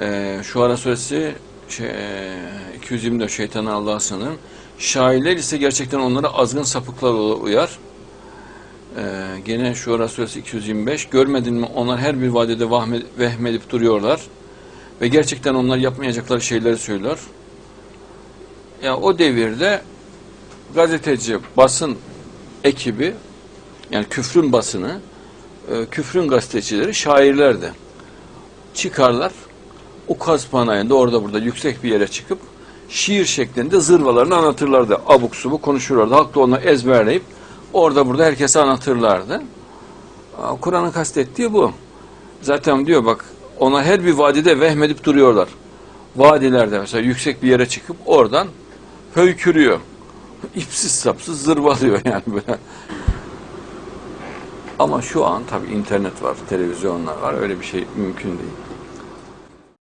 Ee, şu ara suresi şey, e, 224 şeytanı Allah'a sığınırım. Şairler ise gerçekten onlara azgın sapıklar uyar. Ee, gene şu ara suresi 225. Görmedin mi onlar her bir vadede vahme- vehmedip duruyorlar. Ve gerçekten onlar yapmayacakları şeyleri söyler. Ya o devirde gazeteci, basın ekibi yani küfrün basını, e, küfrün gazetecileri şairlerdi. Çıkarlar, Ukaz Panayı'nda orada burada yüksek bir yere çıkıp şiir şeklinde zırvalarını anlatırlardı. Abuk subuk konuşurlardı. Halk da onu ezberleyip orada burada herkese anlatırlardı. Kur'an'ın kastettiği bu. Zaten diyor bak ona her bir vadide vehmedip duruyorlar. Vadilerde mesela yüksek bir yere çıkıp oradan höykürüyor. İpsiz sapsız zırvalıyor yani böyle. Ama şu an tabii internet var, televizyonlar var. Öyle bir şey mümkün değil.